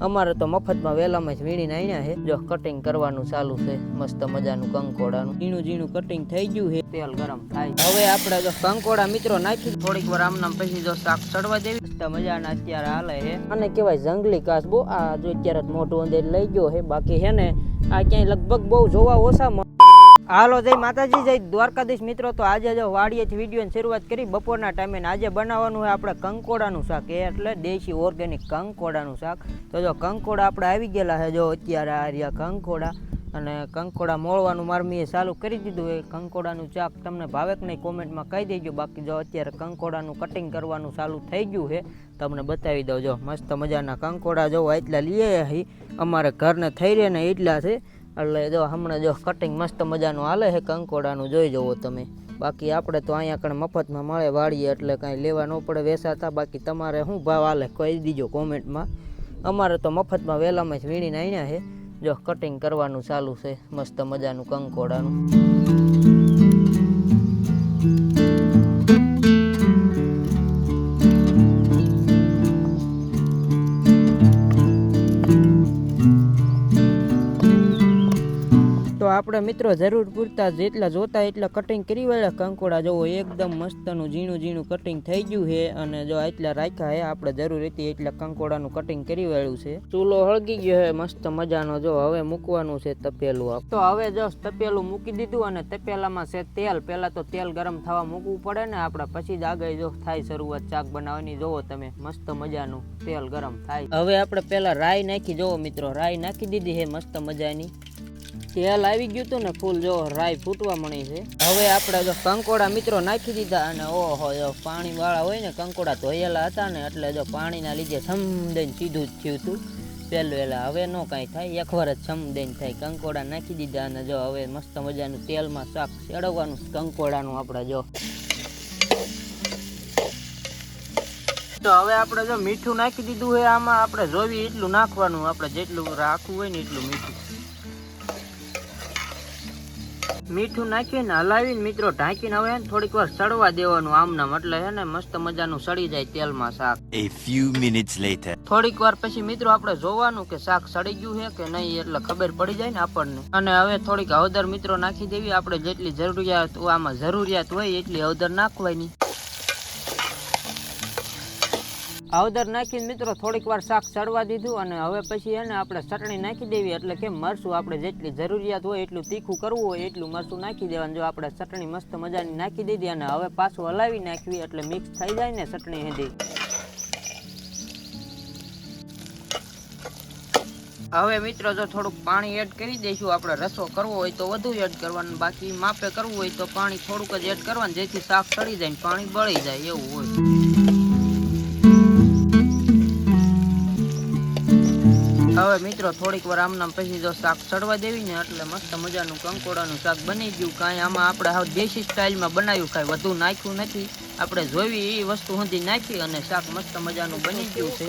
અમારે તો મફતમાં વહેલામાં જ વીણીને આવ્યા છે. જો કટિંગ કરવાનું ચાલુ છે, મસ્ત મજાનું કંકોડાનું. ઝીણું ઝીણું કટિંગ થઈ ગયું છે. તેલ ગરમ થાય. હવે આપણે જો કંકોડા મિત્રો નાખી થોડીક વાર આમનામ પછી જો શાક ચડવા દેવી મસ્ત મજાના અત્યારે હાલે છે. અને કહેવાય જંગલી કાચબો આ જો અત્યારે મોટું અંદર લઈ ગયો છે. બાકી છે ને, આ ક્યાંય લગભગ બહુ જોવા ઓછા. હાલો, જય માતાજી, જય દ્વારકાધીશ મિત્રો. તો આજે જો વાડીએથી વિડીયોની શરૂઆત કરી. બપોરના ટાઈમે આજે બનાવવાનું હોય આપણે કંકોડાનું શાક. એ એટલે દેશી ઓર્ગેનિક કંકોડાનું શાક. તો જો કંકોડા આપણે આવી ગયેલા છે, જો અત્યારે આ રહ્યા કંકોડા. અને કંકોડા મોળવાનું મારે મેં ચાલુ કરી દીધું. એ કંકોડાનું શાક તમને ભાવેક નહીં કોમેન્ટમાં કહી દેજો. બાકી જો અત્યારે કંકોડાનું કટિંગ કરવાનું ચાલુ થઈ ગયું છે, તમને બતાવી દઉં. જો મસ્ત મજાના કંકોડા જો એટલા લઈએ અમારે ઘરને થઈ રહે ને એટલા છે. એટલે જો હમણાં જો કટિંગ મસ્ત મજાનું હાલે છે, કંકોડાનું જોઈ જવો તમે. બાકી આપણે તો અહીંયા કણ મફતમાં મળે વાળીએ, એટલે કાંઈ લેવા ન પડે વેસાતા બાકી તમારે શું ભાવ હાલે કહી દીજો કોમેન્ટમાં. અમારે તો મફતમાં વહેલામાં જ વીણીને આવ્યા છે. જો કટિંગ કરવાનું ચાલુ છે, મસ્ત મજાનું કંકોડાનું. આપણે મિત્રો જરૂર પૂરતા જેટલા જોતા એટલા કટિંગ કરી વાળા કંકોડા જોવો, એકદમ મસ્તનું ઝીણું ઝીણું કટિંગ થઈ ગયું છે અને જો એટલા રાખ્યા છે, આપણે જરૂર હતી એટલા કંકોડાનું કટિંગ કરી વાળ્યું છે. ચૂલો હળગી ગયો છે, મસ્ત મજાનો જો હવે મૂકવાનું છે તપેલું તો હવે જો તપેલું મૂકી દીધું અને તપેલામાં છે તેલ, પહેલા તો તેલ ગરમ થવા મૂકવું પડે ને આપણે પછી જ આગળ જો થાય શરૂઆત ચાક બનાવવાની, જોવો તમે, મસ્ત મજાનું તેલ ગરમ થાય. હવે આપણે પહેલા રાઈ નાખી, જોવો મિત્રો, રાઈ નાખી દીધી છે, મસ્ત મજાની. તેલ આવી ગયું હતું ને ફૂલ, જો રાઈ ફૂટવા મળી છે. હવે આપણે જો કંકોડા મિત્રો નાખી દીધા અને ઓહો, જો પાણી વાળા હોય ને કંકોડા ધોયેલા હતા ને, એટલે જો પાણીના લીધે છમ સીધું જ થયું હતું પહેલું એલા હવે ન કાંઈ થાય એક વાર જ છમ થાય. કંકોડા નાખી દીધા અને જો હવે મસ્ત મજાનું તેલમાં શાક ચડવવાનું કંકોડાનું આપણે જો. તો હવે આપણે જો મીઠું નાખી દીધું હોય આમાં આપણે જોવી એટલું નાખવાનું, આપણે જેટલું રાખવું હોય ને એટલું મીઠું. મીઠું નાખીને હલાવીને મિત્રો ઢાંકીને હવે થોડીક વાર સડવા દેવાનું આમનામ. એટલે હે ને મસ્ત મજાનું સડી જાય તેલમાં શાક. એ ફ્યુ મિનિટ્સ લેટર થોડીક વાર પછી મિત્રો આપણે જોવાનું કે શાક સડી ગયું છે કે નહીં એટલે ખબર પડી જાય ને આપણને. અને હવે થોડીક હળદર મિત્રો નાખી દેવી. આપણે જેટલી જરૂરિયાત આમાં જરૂરિયાત હોય એટલી હળદર નાખવાની. હળદર નાખીને મિત્રો થોડીક વાર શાક ચડવા દીધું અને હવે પછી એને આપણે ચટણી નાખી દેવી. એટલે કે મરચું આપણે જેટલી જરૂરિયાત હોય એટલું તીખું કરવું હોય એટલું મરચું નાખી દેવાનું. જો આપણે ચટણી મસ્ત મજાની નાખી દીધી અને હવે પાછું હલાવી નાખવી એટલે મિક્સ થઈ જાય ને ચટણી હેધી હવે મિત્રો જો થોડુંક પાણી એડ કરી દઈશું. આપણે રસો કરવો હોય તો વધુ એડ કરવાનું, બાકી માપે કરવું હોય તો પાણી થોડુંક જ એડ કરવાનું, જેથી શાક સડી જાય પાણી બળી જાય એવું હોય. હવે મિત્રો, થોડીક વાર આમનામ પછી જો શાક ચડવા દેવી ને એટલે મસ્ત મજાનું કંકોડાનું શાક બની ગયું. કાંઈ આમાં આપણે હવે દેશી સ્ટાઇલમાં બનાવ્યું કાંઈ વધુ નાખ્યું નથી. આપણે જોવી એ વસ્તુ સુધી નાખી અને શાક મસ્ત મજાનું બની ગયું છે.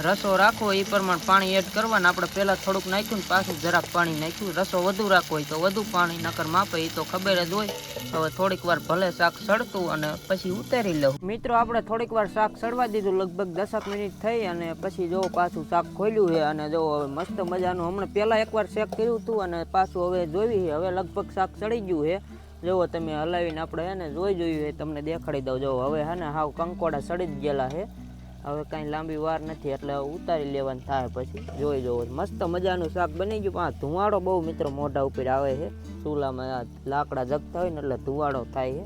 રસો રાખવો એ પ્રમાણે પાણી એડ કરવાનું. આપણે પહેલાં થોડુંક નાખ્યું ને પાછું જરાક પાણી નાખ્યું. રસો વધુ રાખવો હોય તો વધુ પાણી, નકર માપે એ તો ખબર જ હોય. હવે થોડીક વાર ભલે શાક સડતું અને પછી ઉતારી લઉં. મિત્રો, આપણે થોડીક વાર શાક સડવા દીધું. લગભગ દસક મિનિટ થઈ અને પછી જો પાછું શાક ખોલ્યું છે અને જો હવે મસ્ત મજાનું હમણાં પહેલાં એકવાર શેક કર્યું હતું અને પાછું હવે જોવી છે. હવે લગભગ શાક સડી ગયું છે. જુઓ તમે હલાવીને આપણે એને જોઈ જોયું એ તમને દેખાડી દઉં. જો હવે હે ને હાવ કંકોડા સડી જ ગયેલા છે. હવે કાંઈ લાંબી વાર નથી, એટલે ઉતારી લેવાનું થાય પછી. જોઈ જવો. મસ્ત મજાનું શાક બની ગયું. પણ આ ધુવાડો બહુ મિત્રો મોઢા ઉપર આવે છે. ચૂલામાં આ લાકડા જગતા હોય ને એટલે ધુવાડો થાય છે.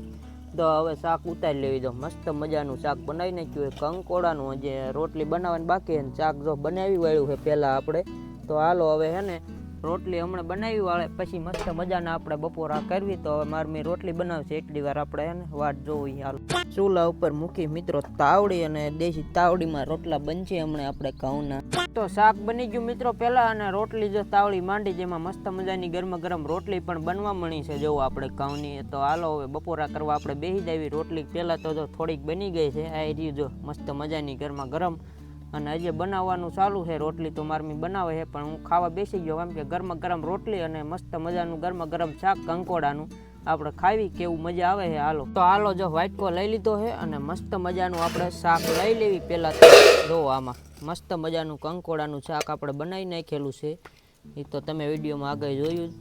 તો હવે શાક ઉતારી લેવી દો મસ્ત મજાનું શાક બનાવી નાખ્યું હોય કંકોડાનું જે રોટલી બનાવવાની બાકી શાક જો બનાવી વાળ્યું છે પહેલાં આપણે. તો હાલો હવે હે ને રોટલી હમણાં બનાવી વાળે, પછી મસ્ત મજાના આપણે બપોરા કરવી, તો હવે મારી મેં રોટલી બનાવશે એટલી વાર આપણે એને વાટ જોવી હાલ. ચૂલા ઉપર મૂકી મિત્રો તાવડી અને દેશી તાવડીમાં રોટલા બનશે હમણાં આપણે ઘઉંના. તો શાક બની ગયું મિત્રો પહેલાં, અને રોટલી જો તાવડી માંડી, જેમાં મસ્ત મજાની ગરમ ગરમ રોટલી પણ બનવા મળી છે જો આપણે ઘઉંની. તો હાલો, હવે બપોરા કરવા આપણે બેસી જાવી રોટલી. પહેલાં તો જો થોડીક બની ગઈ છે, આ જો મસ્ત મજાની ગરમા ગરમ અને આજે બનાવવાનું ચાલુ છે. રોટલી તો મારમી બનાવે છે, પણ હું ખાવા બેસી ગયો કેમ કે ગરમા ગરમ રોટલી અને મસ્ત મજાનું ગરમા ગરમ શાક, કંકોડાનું આપણે ખાવી કેવું મજા આવે છે હાલો. તો હાલો જો વાટકો લઈ લીધો છે અને મસ્ત મજાનું આપણે શાક લઈ લેવી પહેલાં જો આમાં મસ્ત મજાનું કંકોડાનું શાક આપણે બનાવી નાખેલું છે. એ તો તમે વિડીયોમાં આગળ જોયું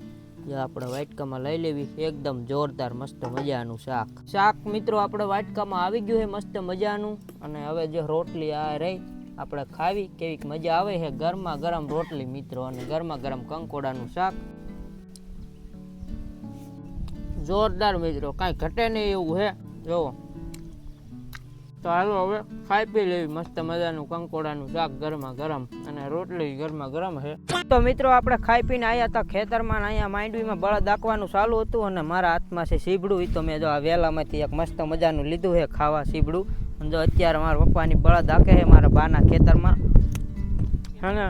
જે આપણે વાટકામાં લઈ લેવી, એકદમ જોરદાર મસ્ત મજાનું શાક. શાક મિત્રો, આપણે વાટકામાં આવી ગયું છે મસ્ત મજાનું. અને હવે જે રોટલી આ રહી આપણે ખાવી કેવીક મજા આવે છે. ગરમા ગરમ રોટલી મિત્રો અને ગરમા ગરમ કંકોડાનું શાક. જોરદાર મિત્રો, કાંઈ ઘટે નહીં એવું છે. જુઓ તો હાલો હવે ખાઈ પી લેવી, મસ્ત મજાનું કંકોડાનું શાક ગરમા ગરમ અને રોટલી ગરમા ગરમ છે. તો મિત્રો, આપણે ખાઈ પીને આવ્યા હતા ખેતરમાં અહીંયા માંડવીમાં બળદ દાખવાનું ચાલુ હતું અને મારા હાથમાં છે સીબડું. એ તો મેં જો આ વેલામાંથી એક મસ્ત મજાનું લીધું છે ખાવા સીબડું. જો અત્યારે મારા પપ્પાની બળદ હાકે છે મારા બાના ખેતરમાં. હે ને?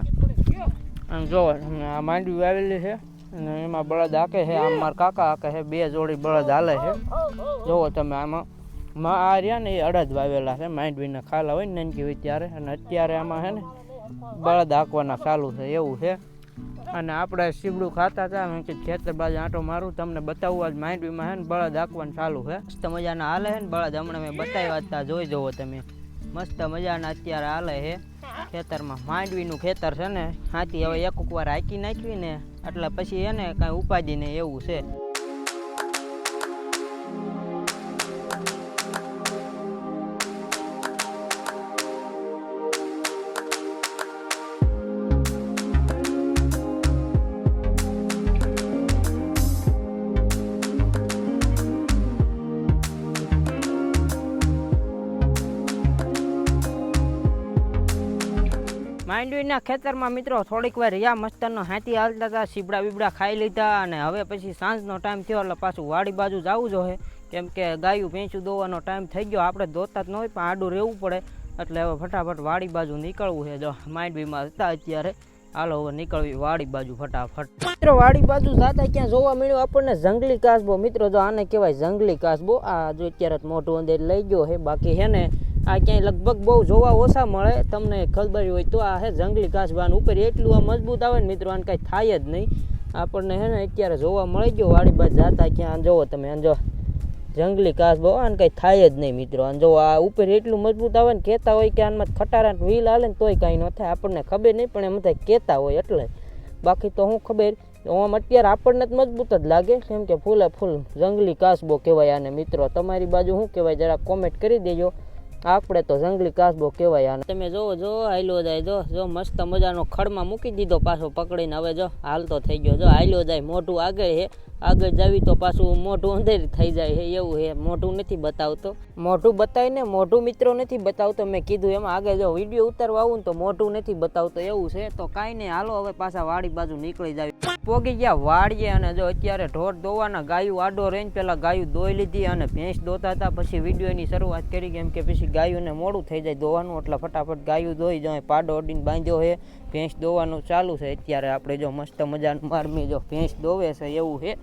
અને જો આ માંડવી વાવેલી છે અને એમાં બળદ હાકે છે, આમ મારા કાકા હાકે છે, બે જોડી બળદ હાલે છે. જોવો તમે આમાં માં આ રહ્યા ને એ અડદ વાવેલા છે, માંડવીના ખાલા હોય ને નાનકી હોય ત્યારે. અને અત્યારે આમાં છે ને બળદ હાંકવાના ચાલુ છે, એવું છે. અને આપણે સીબડું ખાતા હતા મેં કે ખેતર બાજુ આંટો મારું, તમને બતાવવું જ માંડવીમાં હે ને બળદ હાંકવાનું ચાલુ છે મસ્ત મજાના હાલે છે ને બળદ, હમણાં મેં બતાવ્યા હતા જોઈ જુઓ તમે. મસ્ત મજાના અત્યારે હાલે છે ખેતરમાં માંડવીનું ખેતર છે ને, હાથી હવે એક વાર હાંકી નાખવી ને એટલે પછી એને કાંઈ ઉપાધિ નહીં, એવું છે. માંડવીના ખેતરમાં મિત્રો થોડીક વાર રિયા મસ્તરનો હાથી હાલતા હતા, સીબડા બીબડા ખાઈ લીધા અને હવે પછી સાંજનો ટાઈમ થયો એટલે પાછું વાડી બાજુ જવું જોઈએ કેમ કે ગાયું ભેંસું દોવાનો ટાઈમ થઈ ગયો, આપણે દોતા જ ન હોય પણ આડું રહેવું પડે. એટલે હવે ફટાફટ વાડી બાજુ નીકળવું છે. જો માંડવીમાં હતા અત્યારે, હાલો હવે નીકળવી વાડી બાજુ ફટાફટ. મિત્રો વાડી બાજુ જાતા ક્યાં જોવા મળ્યો? આપણને જંગલી કાસબો. મિત્રો જો આને કહેવાય જંગલી કાસબો. આ જો અત્યારે મોઢું અંદર લઈ ગયો છે. બાકી છે ને આ ક્યાંય લગભગ બહુ જોવા ઓછા મળે, તમને ખબર હોય તો આ હે જંગલી કાસબાન ઉપર એટલું આ મજબૂત આવે ને મિત્રો, આને કાંઈ થાય જ નહીં. આપણને હે ને અત્યારે જોવા મળી ગયો, વાડી બાજુ જાતા ક્યાં જોવો તમે, આને જો. જંગલી કાસબો આને કંઈ થાય જ નહીં મિત્રો, આને જો, આ ઉપર એટલું મજબૂત આવે ને કહેતા હોય કે આનમાં ખટારા વ્હીલ હાલે ને તોય કાંઈ ન થાય, આપણને ખબર નહીં, પણ એમ થાય કહેતા હોય એટલે. બાકી તો હું ખબર, આમ અત્યારે આપણને જ મજબૂત જ લાગે, કેમ કે ફૂલે ફૂલ જંગલી કાસબો કહેવાય આને મિત્રો. તમારી બાજુ શું કહેવાય, જરા કોમેન્ટ કરી દેજો. આપણે તો જંગલી કાસબો કહેવાય આને. તમે જોવો, જો, હાલ્યો જાય, જો જો, મસ્ત મજાનો ખડમાં મૂકી દીધો પાછો પકડીને. હવે જો હાલતો થઈ ગયો, જો, હાલ્યો જાય, મોઢું આગળ છે આગળ જાવી તો પાછું મોઢું અંધેર થઈ જાય છે, એવું હે મોઢું નથી બતાવતો. મોઢું બતાવીને મોઢું મિત્રો નથી બતાવતો. મેં કીધું એમાં, આગળ જો વીડિયો ઉતારવા આવું ને તો મોઢું નથી બતાવતો, એવું છે. તો કાંઈ નહીં, હાલો હવે પાછા વાડી બાજુ નીકળી જાય પોગી ગયા વાડીએ અને જો અત્યારે ઢોર દોવાના ગાયું આડો રહીને પહેલાં ગાયું દોઈ લીધી અને ભેંસ દોતા હતા. પછી વિડીયોની શરૂઆત કરી, કેમ કે પછી ગાયોને મોડું થઈ જાય દોવાનું. એટલે ફટાફટ ગાયું દોઈ જાય પાડો અડીને બાંધ્યો છે. ભેંસ દોવાનું ચાલુ છે. અત્યારે આપણે જો મસ્ત મજાનું મારમી જો ભેંસ દોવે છે એવું છે.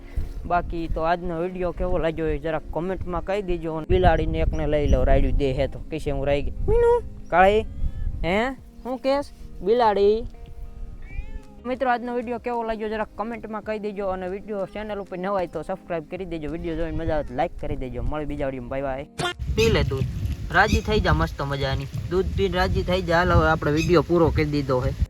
બાકી તો આજનો વીડિયો કેવો લાગ્યો એ જરાક કોમેન્ટમાં કહી દેજો અને બિલાડીને એકને લઈ લો રાડ્યું દે હે તો. કિસે હું રહી ગઈ મીનુ? કાળી? હે? હું કેસ? બિલાડી? મિત્રો, આજનો વીડિયો કેવો લાગ્યો જરાક કમેન્ટમાં કહી દેજો અને વીડિયો ચેનલ ઉપર નવા હોય તો સબસ્ક્રાઇબ કરી દેજો. વીડિયો જોઈને મજા આવે તો લાઈક કરી દેજો. મળી બીજા વીડિયો બાય બાય પી લે દૂધ. રાજી થઈ જા મસ્ત મજાની. દૂધ પીને રાજી થઈ જા. હાલ, હવે આપણે વીડિયો પૂરો કરી દીધો છે.